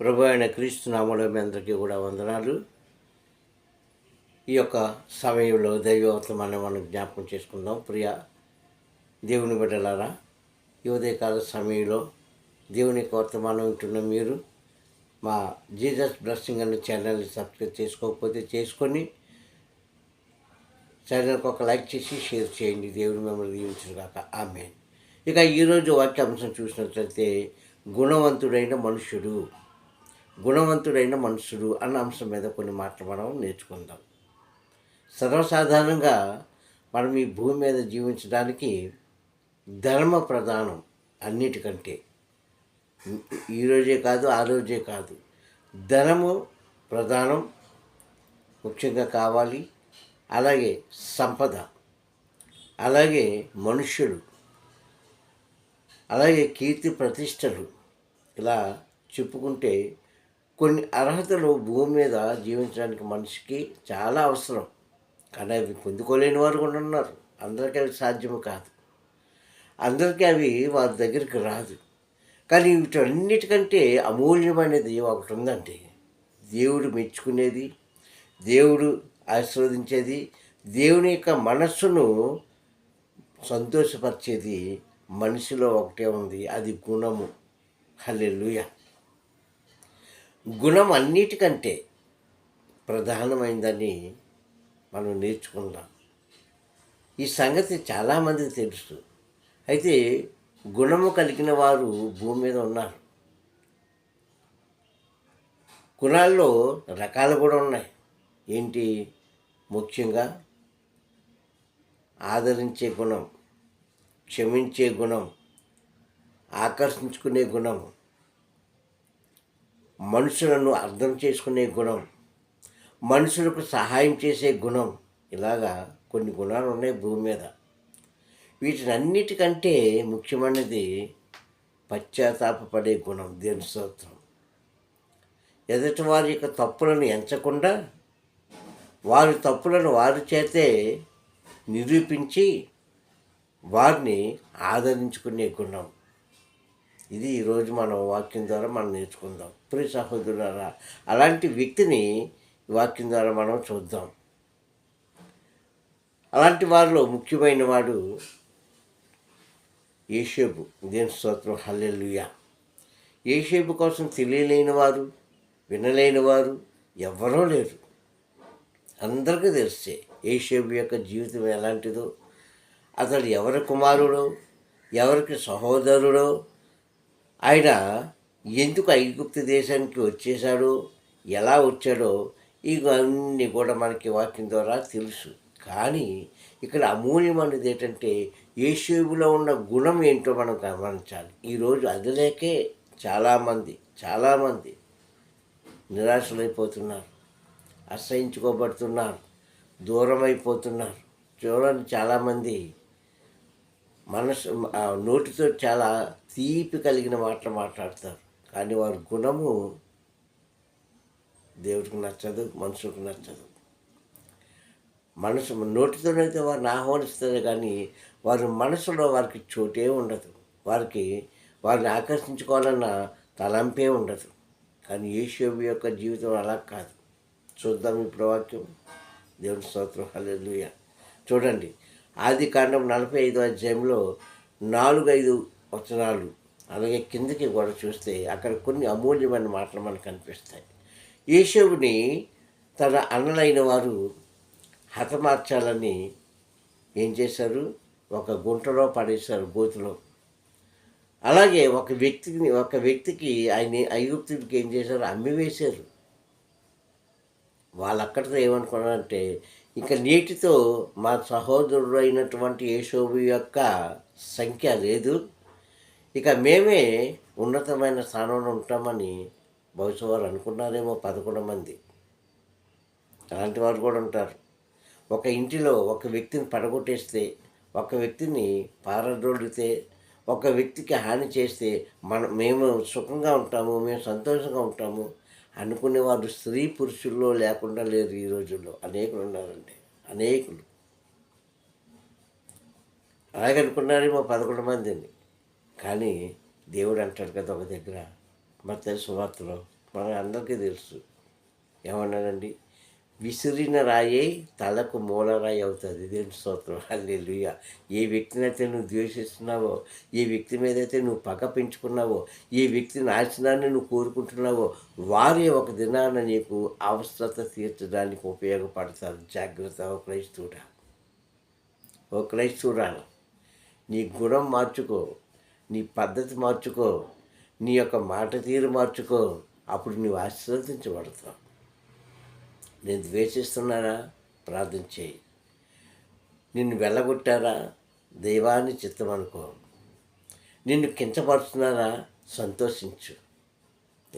ప్రభు అయిన క్రీస్తు నామలో మీ అందరికీ కూడా వందనాలు. ఈ యొక్క సమయంలో దైవవర్తమాన్ని మనం జ్ఞాపకం చేసుకుందాం. ప్రియ దేవుని బిడ్డలారా ఈ ఉదయకాల సమయంలో దేవుని యొక్క వర్తమానం వింటున్న మీరు మా జీసస్ బ్లెస్సింగ్ అనే ఛానల్ని సబ్స్క్రైబ్ చేసుకోకపోతే చేసుకొని ఛానల్కి ఒక లైక్ చేసి షేర్ చేయండి. దేవుని మిమ్మల్ని దీవించను కాక ఆమె ఇక ఈరోజు వాక్యాంశం చూసినట్లయితే గుణవంతుడైన మనుషుడు గుణవంతుడైన మనుషుడు అన్న అంశం మీద కొన్ని మాటలు మనం నేర్చుకుందాం. సర్వసాధారణంగా మనం ఈ భూమి మీద జీవించడానికి ధర్మ ప్రధానం అన్నిటికంటే. ఈరోజే కాదు ఆ రోజే కాదు. ధనము ప్రధానం ముఖ్యంగా కావాలి. అలాగే సంపద అలాగే మనుష్యులు అలాగే కీర్తి ప్రతిష్టలు. ఇలా చెప్పుకుంటే కొన్ని అర్హతలు భూమి మీద జీవించడానికి మనిషికి చాలా అవసరం. కానీ అవి పొందుకోలేని వారు కూడా ఉన్నారు. అందరికీ అవి సాధ్యము కాదు. అందరికీ అవి వారి దగ్గరికి రాదు. కానీ వీటన్నిటికంటే అమూల్యమైనది ఒకటి ఉందండి. దేవుడు మెచ్చుకునేది దేవుడు ఆశీర్వదించేది దేవుని యొక్క మనస్సును సంతోషపరిచేది మనిషిలో ఒకటే ఉంది. అది గుణము. హల్లెలూయ. గుణం అన్నిటికంటే ప్రధానమైందని మనం నేర్చుకుందాం ఈ సంగతి చాలామందికి తెలుసు. అయితే గుణము కలిగిన వారు భూమి మీద ఉన్నారు. గుణాల్లో రకాలు కూడా ఉన్నాయి. ఏంటి? ముఖ్యంగా ఆదరించే గుణం క్షమించే గుణం ఆకర్షించుకునే గుణం మనుషులను అర్థం చేసుకునే గుణం మనుషులకు సహాయం చేసే గుణం ఇలాగా కొన్ని గుణాలు ఉన్నాయి భూమి మీద. వీటినన్నిటికంటే ముఖ్యమైనది పశ్చాత్తాపపడే గుణం దేని స్తోత్రం. ఎదుటి వారి యొక్క తప్పులను ఎంచకుండా వారి తప్పులను వారి చేతే నిరూపించి వారిని ఆదరించుకునే గుణం. ఇది ఈరోజు మనం వాక్యం ద్వారా మనం నేర్చుకుందాం. ప్రియ సహోదరులారా అలాంటి వ్యక్తిని వాక్యం ద్వారా మనం చూద్దాం. అలాంటి వారిలో ముఖ్యమైన వాడు ఏషేబు దేని స్తోత్రం. హల్లెలుయా. ఏషేబు కోసం తెలియలేని వారు వినలేని వారు ఎవరూ లేరు. అందరికీ తెలిసే ఏషేబు యొక్క జీవితం ఎలాంటిదో అతడు ఎవరి కుమారుడో ఎవరికి సహోదరుడో ఆయన ఎందుకు ఐగుప్తు దేశానికి వచ్చేసాడో ఎలా వచ్చాడో ఇవన్నీ కూడా మనకి వాక్యం ద్వారా తెలుసు. కానీ ఇక్కడ అమూల్యమైనది ఏంటంటే ఏషేబులో ఉన్న గుణం ఏంటో మనం గమనించాలి. ఈరోజు అది లేకే చాలామంది చాలామంది నిరాశలైపోతున్నారు అసహించుకోబడుతున్నారు దూరం అయిపోతున్నారు చూడండి చాలామంది మనసు ఆ నోటితో చాలా తీపి కలిగిన మాటలు మాట్లాడతారు. కానీ వారి గుణము దేవుడికి నచ్చదు మనుషులకు నచ్చదు. మనసు నోటితోనైతే వారిని ఆహ్వానిస్తారు కానీ వారి మనసులో వారికి చోటే ఉండదు. వారికి వారిని ఆకర్షించుకోవాలన్న తలంపే ఉండదు. కానీ యేషోబు యొక్క జీవితం అలా కాదు. చూద్దాం ఇప్పుడు వాక్యం దేవుని స్తోత్రం. హల్లెలూయా. చూడండి. ఆది కాండం నలభై ఐదు అధ్యాయంలో నాలుగు ఐదు వచనాలు అలాగే కిందకి కూడా చూస్తే అక్కడ కొన్ని అమూల్యమైన మాటలు మనకు కనిపిస్తాయి. యేషవుని తన అన్నలైన వారు హతమార్చాలని ఏం చేశారు? ఒక గుంటలో పడేశారు గోతులో. అలాగే ఒక వ్యక్తిని ఒక వ్యక్తికి ఆయన ఐగుప్తుడికి ఏం చేశారు? అమ్మివేశారు వాళ్ళు అక్కడితో ఏమనుకున్నారంటే ఇక నీటితో మా సహోదరుడు అయినటువంటి యేషోబు యొక్క సంఖ్య లేదు. ఇక మేమే ఉన్నతమైన స్థానంలో ఉంటామని బహుశా వారు అనుకున్నారేమో పదకొండు మంది. అలాంటి వారు కూడా ఉంటారు. ఒక ఇంటిలో ఒక వ్యక్తిని పడగొట్టేస్తే ఒక వ్యక్తిని పారదోడితే ఒక వ్యక్తికి హాని చేస్తే మనం మేము సుఖంగా ఉంటాము మేము సంతోషంగా ఉంటాము అనుకునే వారు స్త్రీ పురుషుల్లో లేకుండా లేరు ఈ రోజుల్లో. అనేకులు ఉన్నారండి. అనేకులు. అలాగే అనుకున్నారేమో పదకొండు మందిని. కానీ దేవుడు అంటాడు కదా ఒక దగ్గర మత సువార్తలో మన అందరికీ తెలుసు. ఏమన్నానండి విసిరిన రాయే తలకు మూలరాయి అవుతుంది. దేని స్తోత్రం. హల్లెలూయా. ఏ వ్యక్తిని అయితే నువ్వు ద్వేషిస్తున్నావో ఏ వ్యక్తి మీద అయితే నువ్వు పగ పెంచుకున్నావో ఏ వ్యక్తి నాశనాన్ని నువ్వు కోరుకుంటున్నావో వారే ఒక దినాన నీకు అవసరత తీర్చడానికి ఉపయోగపడతారు. జాగ్రత్త ఓ క్రైస్తవుడా. ఓ క్రైస్తవుడా. నీ గుణం మార్చుకో. నీ పద్ధతి మార్చుకో. నీ యొక్క మాట తీరు మార్చుకో. అప్పుడు నువ్వు ఆశీర్వదించబడతావు. నేను ద్వేషిస్తున్నారా ప్రార్థన చేయి. నిన్ను వెళ్ళగొట్టారా దైవాన్ని చిత్తం అనుకో. నిన్ను కించపరుస్తున్నారా సంతోషించు.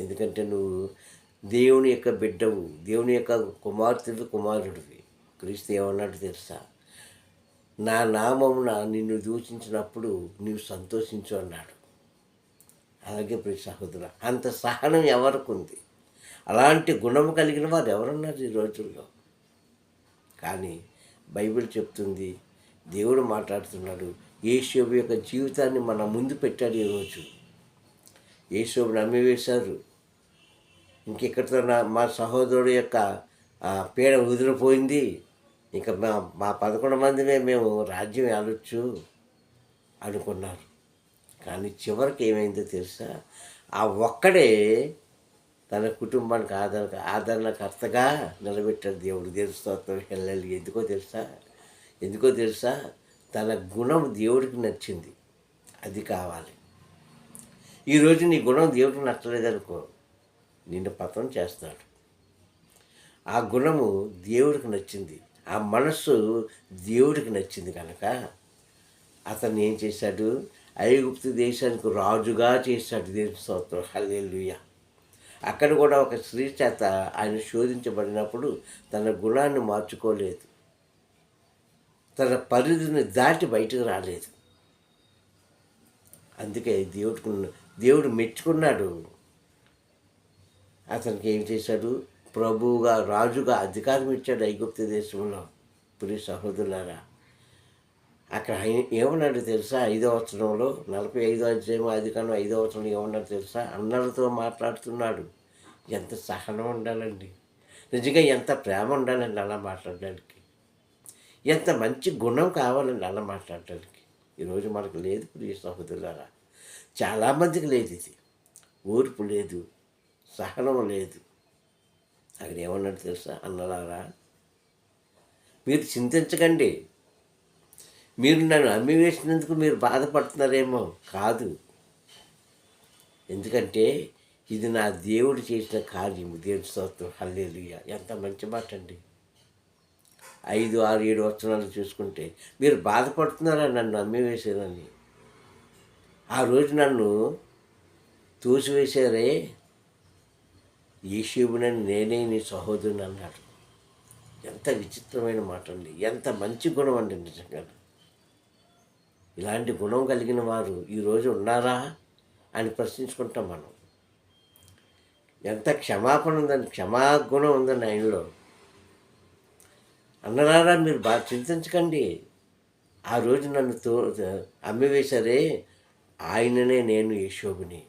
ఎందుకంటే నువ్వు దేవుని యొక్క బిడ్డవు. దేవుని యొక్క కుమార్తెవి కుమారుడివి. క్రీస్తు ఏమన్నాడు తెలుసా? నా నామమున నిన్ను దూషించినప్పుడు నీవు సంతోషించు అన్నాడు. అలాగే ప్రతి సహోదరు అంత సహనం ఎవరికి ఉంది? అలాంటి గుణము కలిగిన వారు ఎవరున్నారు ఈ రోజుల్లో? కానీ బైబిల్ చెప్తుంది దేవుడు మాట్లాడుతున్నాడు యేసోబు యొక్క జీవితాన్ని మన ముందు పెట్టాడు ఈరోజు యేషోబు నమ్మివేశారు. ఇంకెక్కడితో నా మా సహోదరుడు యొక్క పీడ వదిలిపోయింది ఇంకా మా మా పదకొండు మందిమే మేము రాజ్యం ఆలొచ్చు అనుకున్నారు. కానీ చివరికి ఏమైందో తెలుసా? ఆ ఒక్కడే తన కుటుంబానికి ఆదరణ ఆదరణకర్తగా నిలబెట్టాడు దేవుడు. దేవుడి స్తోత్రం వెళ్ళాలి ఎందుకో తెలుసా? ఎందుకో తెలుసా? తన గుణం దేవుడికి నచ్చింది. అది కావాలి. ఈరోజు నీ గుణం దేవుడికి నచ్చలేదనుకో నిన్ను పతనం చేస్తాడు. ఆ గుణము దేవుడికి నచ్చింది. ఆ మనస్సు దేవుడికి నచ్చింది కనుక అతన్ని ఏం చేశాడు? ఐగుప్తు దేశానికి రాజుగా చేశాడు దేవుని స్తోత్రం. హల్లెలూయా. అక్కడ కూడా ఒక స్త్రీ చేత ఆయన శోధించబడినప్పుడు తన గుణాన్ని మార్చుకోలేదు. తన పరిధిని దాటి బయటకు రాలేదు. అందుకే దేవుడికి దేవుడు మెచ్చుకున్నాడు. అతనికి ఏం చేశాడు? ప్రభువుగా రాజుగా అధికారం ఇచ్చాడు ఐగుప్తు దేశంలో. పురి సహోదరులారా అక్కడ ఏమన్నాడు తెలుసా? ఐదో వచనంలో నలభై ఐదో అధ్యాయం అధికారం ఐదో వచనంలో ఏమన్నాడు తెలుసా? అన్నలతో మాట్లాడుతున్నాడు. ఎంత సహనం ఉండాలండి. నిజంగా ఎంత ప్రేమ ఉండాలండి అలా మాట్లాడడానికి. ఎంత మంచి గుణం కావాలండి అలా మాట్లాడడానికి. ఈరోజు మనకు లేదు ప్రియ సహోదరులారా. చాలామందికి లేదు ఇది. ఓర్పు లేదు. సహనం లేదు. అక్కడ ఏమన్నాడు తెలుసా? అన్నలారా మీరు చింతించకండి. మీరు నన్ను అమ్మివేసినందుకు మీరు బాధపడుతున్నారేమో కాదు. ఎందుకంటే ఇది నా దేవుడు చేసిన కార్యం దేవుడి స్తోత్రం. హల్లేలుయ. ఎంత మంచి మాట అండి. ఐదు ఆరు ఏడు వచనాలు చూసుకుంటే మీరు బాధపడుతున్నారా నన్ను అమ్మివేశారని ఆ రోజు నన్ను తోసివేశారే ఈశివునని నేనే నీ సహోదరుని అన్నాడు. ఎంత విచిత్రమైన మాట అండి ఎంత మంచి గుణం అండి నిజంగా. ఇలాంటి గుణం కలిగిన వారు ఈరోజు ఉన్నారా అని ప్రశ్నించుకుంటాం మనం. ఎంత క్షమాపణ ఉందని క్షమాగుణం ఉందండి ఆయనలో అన్నరారా మీరు బాగా చింతించకండి. ఆ రోజు నన్ను తో అమ్మివేశారే ఆయననే నేను యశోబుని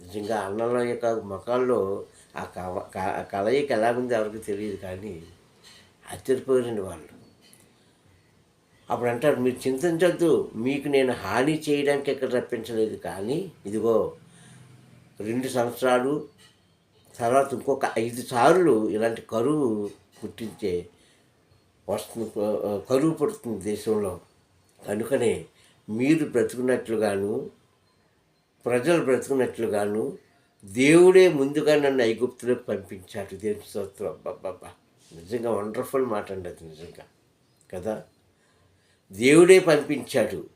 నిజంగా అన్నల యొక్క ముఖాల్లో ఆ కవ క- కలయిక ఎలా ఎవరికి తెలియదు కానీ ఆశ్చర్యపోయారండి వాళ్ళు. అప్పుడు అంటారు మీరు చింతించొద్దు మీకు నేను హాని చేయడానికి ఎక్కడ రప్పించలేదు కానీ ఇదిగో రెండు సంవత్సరాలు తర్వాత ఇంకొక ఐదు సార్లు ఇలాంటి కరువు పుట్టించే వస్తుంది కరువు పుడుతుంది దేశంలో. కనుకనే మీరు బ్రతుకున్నట్లుగాను ప్రజలు బ్రతుకున్నట్లుగాను దేవుడే ముందుగా నన్ను ఐగుప్తులకు పంపించాడు. దేవుని స్తోత్రం. అబ్బబ్బబ్బా. నిజంగా వండర్ఫుల్ మాట అండి అది నిజంగా. కదా? దేవుడే పంపించాడు.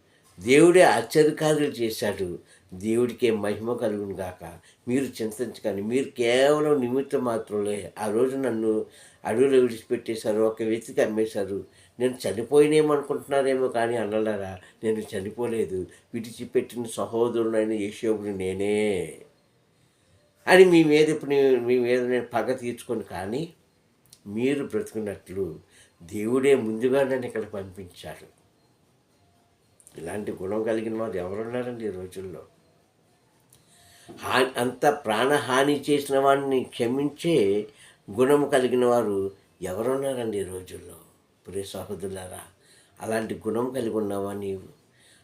దేవుడే ఆశ్చర్యకార్యాలు చేశాడు. దేవుడికే మహిమ కలుగును గాక. మీరు చింతించకండి. మీరు కేవలం నిమిత్తం మాత్రమే. ఆ రోజు నన్ను అడవిలో విడిచిపెట్టేశారు. ఒక వ్యక్తికి అమ్మేశారు. నేను చనిపోయినేమనుకుంటున్నారేమో కానీ అన్నలారా నేను చనిపోలేదు. విడిచిపెట్టిన సహోదరుడైన యేషోబుని నేనే. అని మీ మీద ఇప్పుడు మీ మీద నేను పగ తీర్చుకొని కానీ మీరు బ్రతుకున్నట్లు దేవుడే ముందుగా నన్ను ఇక్కడ పంపించాడు. ఇలాంటి గుణం కలిగిన వారు ఎవరున్నారండి ఈ రోజుల్లో? హా అంత ప్రాణహాని చేసిన వాడిని క్షమించే గుణం కలిగిన వారు ఎవరున్నారండి ఈ రోజుల్లో? ప్రే సహోదరులారా అలాంటి గుణం కలిగి ఉన్నావా నీవు?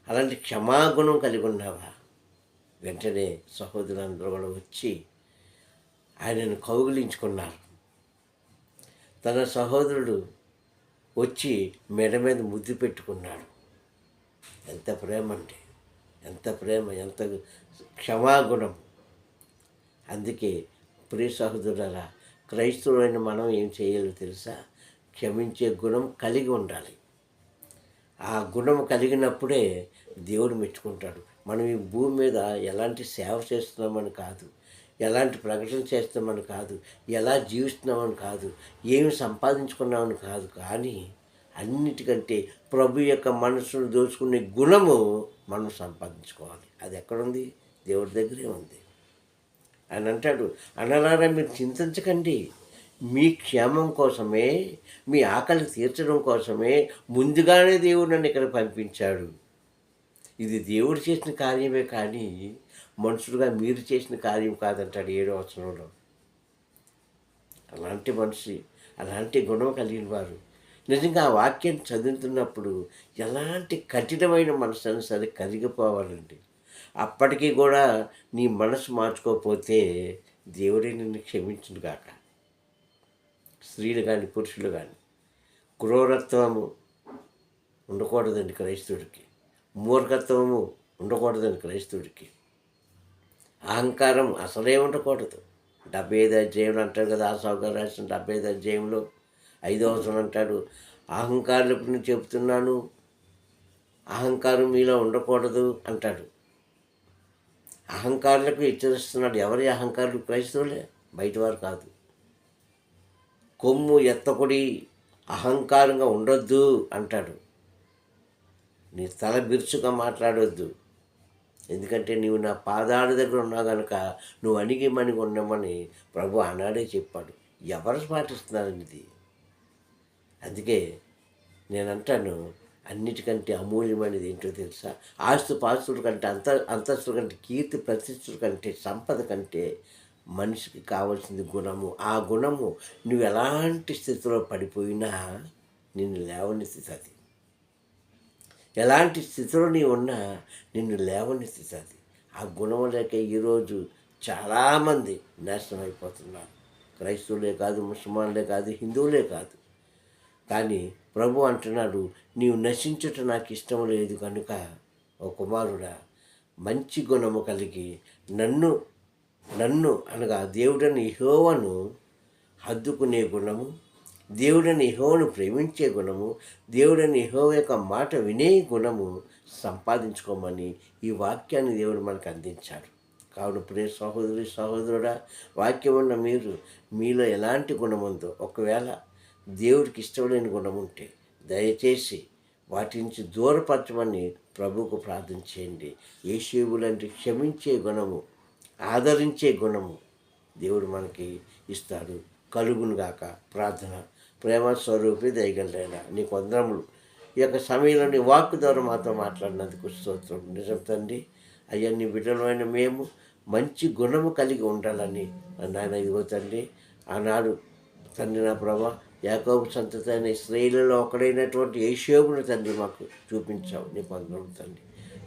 అలాంటి క్షమాగుణం కలిగి ఉన్నావా? వెంటనే సహోదరులందరూ కూడా వచ్చి ఆయనను కౌగిలించుకున్నారు. తన సహోదరుడు వచ్చి మెడ మీద ముద్దు పెట్టుకున్నాడు. ఎంత ప్రేమ అంటే ఎంత ప్రేమ ఎంత క్షమాగుణం. అందుకే ప్రియ సహోదరులరా క్రైస్తవులైన మనం ఏం చేయాలో తెలుసా? క్షమించే గుణం కలిగి ఉండాలి. ఆ గుణం కలిగినప్పుడే దేవుడు మెచ్చుకుంటాడు. మనం ఈ భూమి మీద ఎలాంటి సేవ చేస్తున్నామని కాదు. ఎలాంటి ప్రకటన చేస్తామని కాదు ఎలా జీవిస్తున్నామని కాదు ఏమి సంపాదించుకున్నామని కాదు కానీ అన్నిటికంటే ప్రభు యొక్క మనసును దోచుకునే గుణము మనం సంపాదించుకోవాలి. అది ఎక్కడుంది? దేవుడి దగ్గరే ఉంది. అని అంటాడు అన్నలారా మీరు చింతించకండి. మీ క్షేమం కోసమే మీ ఆకలి తీర్చడం కోసమే ముందుగానే దేవుడు నన్ను ఇక్కడ పంపించాడు. ఇది దేవుడు చేసిన కార్యమే కానీ మనుషులుగా మీరు చేసిన కార్యం కాదంటాడు ఏడో వచనంలో. అలాంటి మనిషి అలాంటి గుణం కలిగిన వారు. నిజంగా ఆ వాక్యం చదువుతున్నప్పుడు ఎలాంటి కఠినమైన మనసు అని సరే కరిగిపోవాలండి. అప్పటికీ కూడా నీ మనసు మార్చుకోకపోతే దేవుడే నిన్ను క్షమించును కాక స్త్రీలు కానీ పురుషులు కానీ క్రూరత్వము ఉండకూడదండి క్రైస్తవుడికి. మూర్ఖత్వము ఉండకూడదండి క్రైస్తవుడికి. అహంకారం అసలే ఉండకూడదు. డెబ్బై ఐదు అధ్యాయులు అంటాడు కదా ఆసావు గారు రాసిన డెబ్బై ఐదు అధ్యాయంలో ఐదో అవసరం అంటాడు అహంకారులకు నేను చెప్తున్నాను అహంకారం మీలో ఉండకూడదు అంటాడు. అహంకారులకు హెచ్చరిస్తున్నాడు ఎవరి అహంకారులు? క్రైస్తవులే బయటవారు కాదు. కొమ్ము ఎత్తకుడి అహంకారంగా ఉండొద్దు అంటాడు. నీ తల బిరుచుగా మాట్లాడొద్దు. ఎందుకంటే నీవు నా పాదాల దగ్గర ఉన్నావు కనుక నువ్వు అణిగి మణిగి ఉండమని ప్రభు ఆనాడే చెప్పాడు. ఎవరు పాటిస్తున్నారని ఇది? అందుకే నేనంటాను అన్నిటికంటే అమూల్యమైనది ఏంటో తెలుసా? ఆస్తు పాస్తుల కంటే అంత అంతస్తుల కంటే కీర్తి ప్రతిష్ఠల కంటే సంపద కంటే మనిషికి కావాల్సింది గుణము. ఆ గుణము నువ్వు ఎలాంటి స్థితిలో పడిపోయినా నిన్ను లేవనెత్తుతుంది. ఎలాంటి స్థితిలో నీ ఉన్నా నిన్ను లేవని స్థితి అది. ఆ గుణం లేక ఈరోజు చాలామంది నాశనం అయిపోతున్నారు క్రైస్తవులే కాదు ముస్లిమాన్లే కాదు హిందువులే కాదు. కానీ ప్రభు అంటున్నాడు నీవు నశించుట నాకు ఇష్టం లేదు కనుక ఓ కుమారుడా మంచి గుణము కలిగి నన్ను నన్ను అనగా దేవుడని హోవను హద్దుకునే గుణము దేవుడని హోను ప్రేమించే గుణము దేవుడని ఇహోవ యొక్క మాట వినే గుణము సంపాదించుకోమని ఈ వాక్యాన్ని దేవుడు మనకు అందించాడు. కావున ప్రియ సహోదరి సహోదరుడా వాక్యం ఉన్న మీరు మీలో ఎలాంటి గుణం ఉందో ఒకవేళ దేవుడికి ఇష్టమైన గుణం ఉంటే దయచేసి వాటి నుంచి దూరపరచమని ప్రభువుకు ప్రార్థన చేయండి యేషువులంటే క్షమించే గుణము ఆదరించే గుణము దేవుడు మనకి ఇస్తాడు. కలుగును గాక ప్రార్థన ప్రేమ స్వరూపి దయగలరైన నీ కొందరములు. ఈ యొక్క సమయంలో నీ వాక్ ద్వారా మాతో మాట్లాడినందుకు స్తోత్రం. నిజం తండ్రి అయ్యా నీ బిడ్డలమైన మేము మంచి గుణము కలిగి ఉండాలని నాయన ఇదిగో తండ్రి ఆనాడు తండ్రి నా ప్రభా యాకోబు సంతతి అయిన స్త్రీలలో ఒకడైనటువంటి ఏషోబును తండ్రి మాకు చూపించావు. నీ పొందడం తండ్రి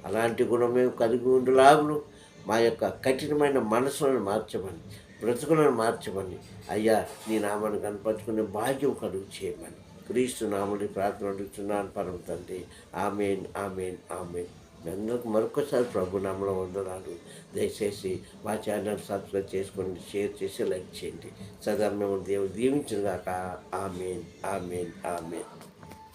అలాంటి గుణం మేము కలిగి ఉండలాగును. మా యొక్క కఠినమైన మనసులను మార్చమని బ్రతుకులను మార్చమని. అయ్యా నీ నామాన్ని కనపరుచుకునే భాగ్యం కలుగు చేయమని. క్రీస్తు నామని ప్రార్థన అడుగుతున్నాను పరమ తండ్రి. Amen amen amen. అందరికి మరొకసారి ప్రభు నామలో వందనాలు. దయచేసి మా ఛానల్ సబ్స్క్రైబ్ చేసుకోండి షేర్ చేసి లైక్ చేయండి. సదా మేము దేవుడు దీవించిన దాకా ఆమెన్ ఆమెన్ ఆమెన్.